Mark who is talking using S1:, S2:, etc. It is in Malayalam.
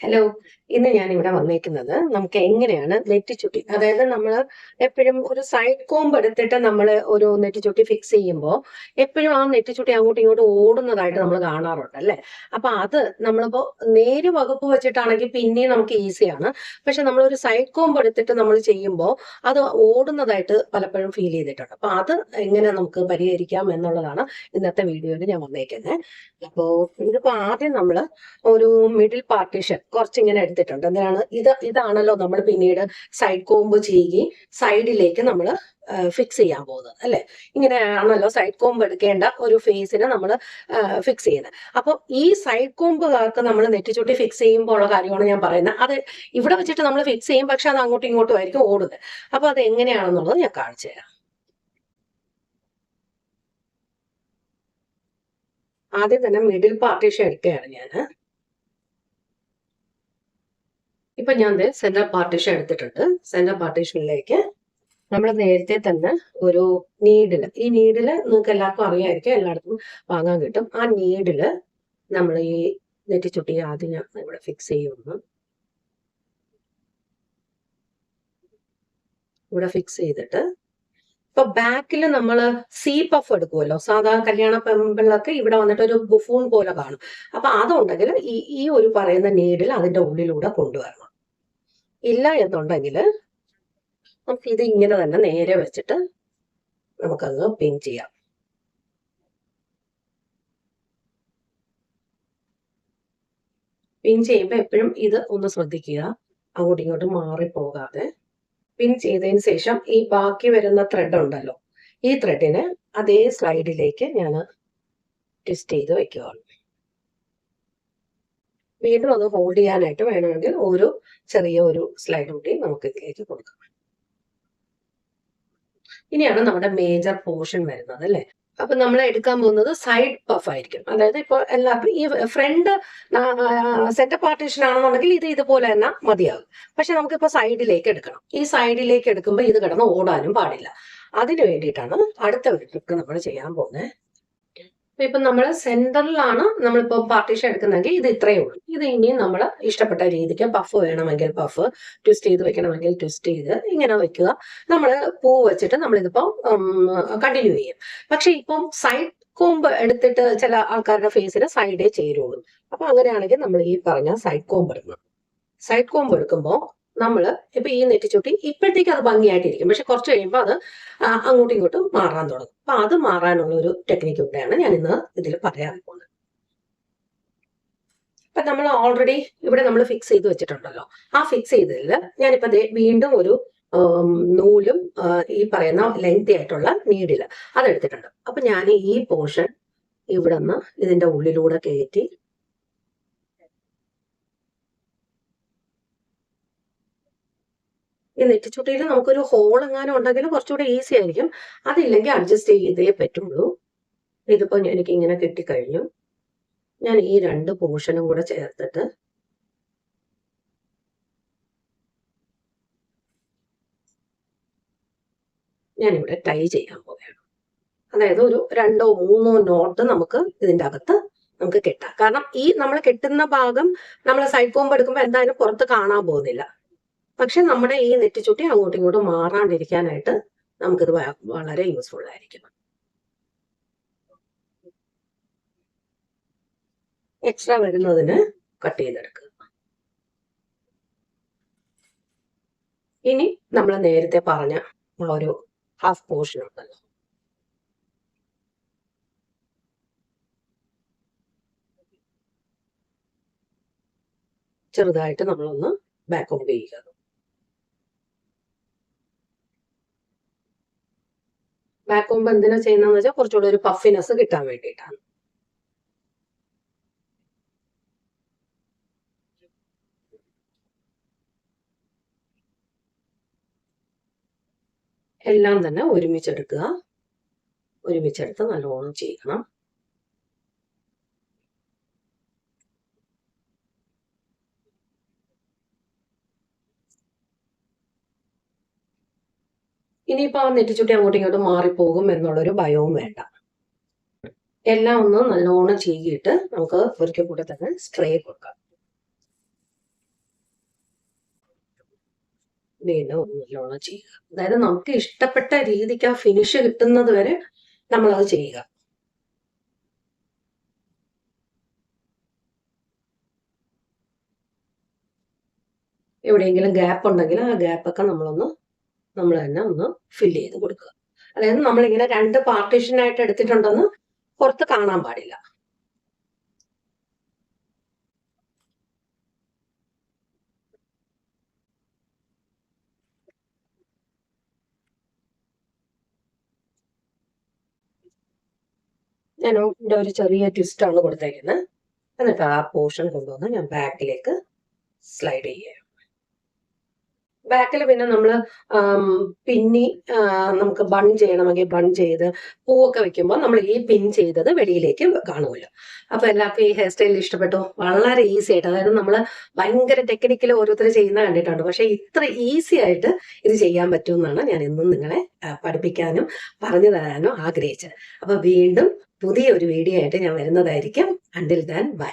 S1: ഹലോ ഇന്ന് ഞാൻ ഇവിടെ വന്നേക്കുന്നത് നമുക്ക് എങ്ങനെയാണ് നെറ്റിച്ചുട്ടി അതായത് നമ്മൾ എപ്പോഴും ഒരു സൈഡ് കോംബ് എടുത്തിട്ട് നമ്മൾ ഒരു നെറ്റിച്ചുട്ടി ഫിക്സ് ചെയ്യുമ്പോൾ എപ്പോഴും ആ നെറ്റിച്ചുട്ടി അങ്ങോട്ടും ഇങ്ങോട്ടും ഓടുന്നതായിട്ട് നമ്മൾ കാണാറുണ്ട് അല്ലേ? അപ്പൊ അത് നമ്മളിപ്പോ നേര് വകുപ്പ് വെച്ചിട്ടാണെങ്കിൽ പിന്നെയും നമുക്ക് ഈസിയാണ് പക്ഷെ നമ്മൾ ഒരു സൈഡ് കോംബ് എടുത്തിട്ട് നമ്മൾ ചെയ്യുമ്പോൾ അത് ഓടുന്നതായിട്ട് പലപ്പോഴും ഫീൽ ചെയ്തിട്ടുണ്ട്. അപ്പൊ അത് എങ്ങനെ നമുക്ക് പരിഹരിക്കാം എന്നുള്ളതാണ് ഇന്നത്തെ വീഡിയോയിൽ ഞാൻ വന്നേക്കുന്നത്. അപ്പോ ഇതിപ്പോ ആദ്യം നമ്മൾ ഒരു മിഡിൽ പാർട്ടീഷൻ കുറച്ചിങ്ങനെ എടുത്തിട്ടുണ്ട്. എന്തിനാണ്? ഇത് ഇതാണല്ലോ നമ്മൾ പിന്നീട് സൈഡ് കോമ്പ് ചെയ്യുകയും സൈഡിലേക്ക് നമ്മൾ ഫിക്സ് ചെയ്യാൻ പോകുന്നത് അല്ലെ? ഇങ്ങനെയാണല്ലോ സൈഡ് കോമ്പ് എടുക്കേണ്ട ഒരു ഫേസിന് നമ്മൾ ഫിക്സ് ചെയ്യുന്നത്. അപ്പൊ ഈ സൈഡ് കോംബുകാർക്ക് നമ്മൾ നെറ്റിച്ചുട്ടി ഫിക്സ് ചെയ്യുമ്പോൾ ഉള്ള കാര്യമാണ് ഞാൻ പറയുന്നത്. അത് ഇവിടെ വെച്ചിട്ട് നമ്മൾ ഫിക്സ് ചെയ്യും പക്ഷെ അത് അങ്ങോട്ടും ഇങ്ങോട്ടും ആയിരിക്കും ഓടുന്നത്. അപ്പൊ അത് എങ്ങനെയാണെന്നുള്ളത് ഞാൻ കാണിച്ചു തരാം. ആദ്യം തന്നെ മിഡിൽ പാർട്ടീഷൻ എടുക്കുകയാണ് ഞാൻ ഇപ്പൊ ഞാൻ സെന്റർ പാർട്ടീഷൻ എടുത്തിട്ടുണ്ട്. സെന്റർ പാർട്ടീഷനിലേക്ക് നമ്മൾ നേരത്തെ തന്നെ ഒരു നീഡിൽ ഈ നീഡിൽ നിങ്ങൾക്ക് എല്ലാവർക്കും അറിയാമായിരിക്കും എല്ലായിടത്തും വാങ്ങാൻ കിട്ടും. ആ നീഡിൽ നമ്മൾ ഈ നെറ്റിച്ചുട്ടി ആദ്യം ഞാൻ ഇവിടെ ഫിക്സ് ചെയ്യുന്നു. ഇവിടെ ഫിക്സ് ചെയ്തിട്ട് ഇപ്പൊ ബാക്കിൽ നമ്മൾ സീ പഫ് എടുക്കുമല്ലോ സാധാരണ കല്യാണ പെമ്പിളൊക്കെ ഇവിടെ വന്നിട്ട് ഒരു ബുഫൂൺ പോലെ കാണും. അപ്പൊ അതുണ്ടെങ്കിൽ ഈ ഈ ഒരു പറയുന്ന നീഡിൽ അതിന്റെ ഉള്ളിലൂടെ കൊണ്ടുവരണം. ഇല്ല എന്നുണ്ടെങ്കിൽ നമുക്ക് ഇത് ഇങ്ങനെ തന്നെ നേരെ വെച്ചിട്ട് നമുക്കങ്ങ് പിൻ ചെയ്യാം. പിൻ ചെയ്യുമ്പോൾ എപ്പോഴും ഇത് ഒന്ന് ശ്രദ്ധിക്കുക. അങ്ങോട്ടും ഇങ്ങോട്ടും മാറിപ്പോകാതെ പിൻ ചെയ്തതിന് ശേഷം ഈ ബാക്കി വരുന്ന ത്രെഡ് ഉണ്ടല്ലോ. ഈ ത്രെഡിനെ അതേ സ്ലൈഡിലേക്ക് ഞാൻ ട്വിസ്റ്റ് ചെയ്ത് വെക്കുകയാണ് വീണ്ടും അത് ഹോൾഡ് ചെയ്യാനായിട്ട് വേണമെങ്കിൽ ഒരു ചെറിയ ഒരു സ്ലൈഡ് കൂടി നമുക്ക് ഇതിലേക്ക് കൊടുക്കാം. ഇനിയാണ് നമ്മുടെ മേജർ പോർഷൻ വരുന്നത് അല്ലെ? അപ്പൊ നമ്മൾ എടുക്കാൻ പോകുന്നത് സൈഡ് പഫ് ആയിരിക്കും. അതായത് ഇപ്പൊ എല്ലാ ഈ ഫ്രണ്ട് സെറ്റ് പാർട്ടീഷൻ ആണെന്നുണ്ടെങ്കിൽ ഇത് ഇതുപോലെ തന്നെ മതിയാകും. പക്ഷെ നമുക്കിപ്പോ സൈഡിലേക്ക് എടുക്കണം. ഈ സൈഡിലേക്ക് എടുക്കുമ്പോൾ ഇത് കിടന്ന് ഓടാനും പാടില്ല. അതിനു വേണ്ടിയിട്ടാണ് അടുത്ത ഒരു ട്രിക്ക് നമ്മൾ ചെയ്യാൻ പോകുന്നത്. ഇപ്പൊ നമ്മൾ സെന്ററിലാണ് നമ്മളിപ്പോ പാർട്ടീഷൻ എടുക്കുന്നെങ്കിൽ ഇത് ഇത്രയേ ഉള്ളൂ. ഇത് ഇനിയും നമ്മൾ ഇഷ്ടപ്പെട്ട രീതിക്ക് പഫ് വേണമെങ്കിൽ പഫ് ട്വിസ്റ്റ് ചെയ്ത് വെക്കണമെങ്കിൽ ട്വിസ്റ്റ് ചെയ്ത് ഇങ്ങനെ വെക്കുക. നമ്മൾ പൂ വെച്ചിട്ട് നമ്മളിതിപ്പോ കണ്ടിന്യൂ ചെയ്യും. പക്ഷെ ഇപ്പം സൈഡ് കോമ്പ് എടുത്തിട്ട് ചില ആൾക്കാരുടെ ഫേസിന് സൈഡേ ചേരുള്ളൂ. അപ്പൊ അങ്ങനെയാണെങ്കിൽ നമ്മൾ ഈ പറഞ്ഞ സൈഡ് കോമ്പ് എടുക്കണം സൈഡ് കോമ്പ് എടുക്കുമ്പോൾ നമ്മൾ ഇപ്പൊ ഈ നെറ്റിച്ചുട്ടി ഇപ്പോഴത്തേക്ക് അത് ഭംഗിയായിട്ടിരിക്കും. പക്ഷെ കുറച്ച് കഴിയുമ്പോൾ അത് അങ്ങോട്ടും ഇങ്ങോട്ടും മാറാൻ തുടങ്ങും. അപ്പൊ അത് മാറാനുള്ള ഒരു ടെക്നിക്ക് കൂടെയാണ് ഞാൻ ഇന്ന് ഇതിൽ പറയാൻ പോകുന്നത്. അപ്പൊ നമ്മൾ ഓൾറെഡി ഇവിടെ നമ്മൾ ഫിക്സ് ചെയ്ത് വെച്ചിട്ടുണ്ടല്ലോ. ആ ഫിക്സ് ചെയ്തതിൽ ഞാനിപ്പോ വീണ്ടും ഒരു നൂലും ഈ പറയുന്ന ലെങ്തി ആയിട്ടുള്ള നീഡിൽ അതെടുത്തിട്ടുണ്ട്. അപ്പൊ ഞാൻ ഈ പോർഷൻ ഇവിടെ നിന്ന് ഇതിന്റെ ഉള്ളിലൂടെ കയറ്റി ഈ നെറ്റിച്ചുട്ടിയിൽ നമുക്കൊരു ഹോൾ എങ്ങാനും ഉണ്ടെങ്കിൽ കുറച്ചുകൂടെ ഈസി ആയിരിക്കും. അതില്ലെങ്കിൽ അഡ്ജസ്റ്റ് ചെയ്തേ പറ്റുള്ളൂ. ഇതിപ്പോൾ എനിക്ക് ഇങ്ങനെ കിട്ടിക്കഴിഞ്ഞു. ഞാൻ ഈ രണ്ട് പോർഷനും കൂടെ ചേർത്തിട്ട് ഞാനിവിടെ ടൈ ചെയ്യാൻ പോവുകയാണ്. അതായത് ഒരു രണ്ടോ മൂന്നോ നോട്ട് നമുക്ക് ഇതിന്റെ അകത്ത് നമുക്ക് കെട്ടാം. കാരണം ഈ നമ്മൾ കെട്ടുന്ന ഭാഗം നമ്മൾ സൈഡ് കോമ്പ് എടുക്കുമ്പോൾ എന്തായാലും പുറത്ത് കാണാൻ പോകുന്നില്ല. പക്ഷെ നമ്മുടെ ഈ നെറ്റിച്ചുട്ടി അങ്ങോട്ടും ഇങ്ങോട്ടും മാറാണ്ടിരിക്കാനായിട്ട് നമുക്കിത് വളരെ യൂസ്ഫുൾ ആയിരിക്കും. എക്സ്ട്രാ വരുന്നതിന് കട്ട് ചെയ്തെടുക്കുക. ഇനി നമ്മൾ നേരത്തെ പറഞ്ഞ ആ ഒരു ഹാഫ് പോർഷൻ ഉണ്ടല്ലോ. ചെറുതായിട്ട് നമ്മളൊന്ന് ബാക്ക് ഓഫ് ചെയ്യുക. ബാക്ക് കോമ്പ് എന്തിനാ ചെയ്യുന്നതെന്ന് വെച്ചാൽ കുറച്ചുകൂടെ ഒരു പഫിനെസ് കിട്ടാൻ വേണ്ടിയിട്ടാണ്. എല്ലാം തന്നെ ഒരുമിച്ചെടുക്കുക. ഒരുമിച്ചെടുത്ത് നല്ലോണം ചെയ്യണം. ഇനിയിപ്പോൾ ആ നെറ്റിച്ചുട്ടി അങ്ങോട്ടും ഇങ്ങോട്ടും മാറിപ്പോകും എന്നുള്ളൊരു ഭയവും വേണ്ട. എല്ലാം ഒന്ന് നല്ലോണം ചീകിയിട്ട് നമുക്ക് ഒരിക്കൽ കൂടെ തന്നെ സ്പ്രേ കൊടുക്കാം. വീണ്ടും നല്ലോണം ചെയ്യുക. അതായത് നമുക്ക് ഇഷ്ടപ്പെട്ട രീതിക്ക് ആ ഫിനിഷ് കിട്ടുന്നത് വരെ നമ്മളത് ചെയ്യുക. എവിടെയെങ്കിലും ഗ്യാപ്പ് ഉണ്ടെങ്കിൽ ആ ഗ്യാപ്പൊക്കെ നമ്മളൊന്ന് നമ്മൾ തന്നെ ഒന്ന് ഫില്ല് ചെയ്ത് കൊടുക്കുക. അതായത് നമ്മളിങ്ങനെ രണ്ട് പാർട്ടീഷനായിട്ട് എടുത്തിട്ടുണ്ടെന്ന് പുറത്ത് കാണാൻ പാടില്ല. ഞാൻ ഇതിന്റെ ഒരു ചെറിയ ട്വിസ്റ്റ് ആണ് കൊടുത്തേക്കുന്നത് എന്നിട്ട് ആ പോർഷൻ കൊണ്ടുവന്ന് ഞാൻ ബാക്കിലേക്ക് സ്ലൈഡ് ചെയ്യുക. ബാക്കിൽ പിന്നെ നമ്മൾ പിന്നി നമുക്ക് ബൺ ചെയ്യണമെങ്കിൽ ബൺ ചെയ്ത് പൂവൊക്കെ വെക്കുമ്പോൾ നമ്മൾ ഈ പിൻ ചെയ്തത് വെളിയിലേക്ക് കാണുമല്ലോ. അപ്പൊ എല്ലാവർക്കും ഈ ഹെയർ സ്റ്റൈൽ ഇഷ്ടപ്പെട്ടു? വളരെ ഈസി ആയിട്ട്. അതായത് നമ്മൾ ഭയങ്കര ടെക്നിക്കൽ ഓരോരുത്തർ ചെയ്യുന്ന കണ്ടിട്ടുണ്ട്. പക്ഷെ ഇത്ര ഈസി ആയിട്ട് ഇത് ചെയ്യാൻ പറ്റുമെന്നാണ് ഞാൻ എന്നും നിങ്ങളെ പഠിപ്പിക്കാനും പറഞ്ഞു തരാനും ആഗ്രഹിച്ചത്. അപ്പൊ വീണ്ടും പുതിയ ഒരു വീഡിയോ ആയിട്ട് ഞാൻ വരുന്നതായിരിക്കും. Until than by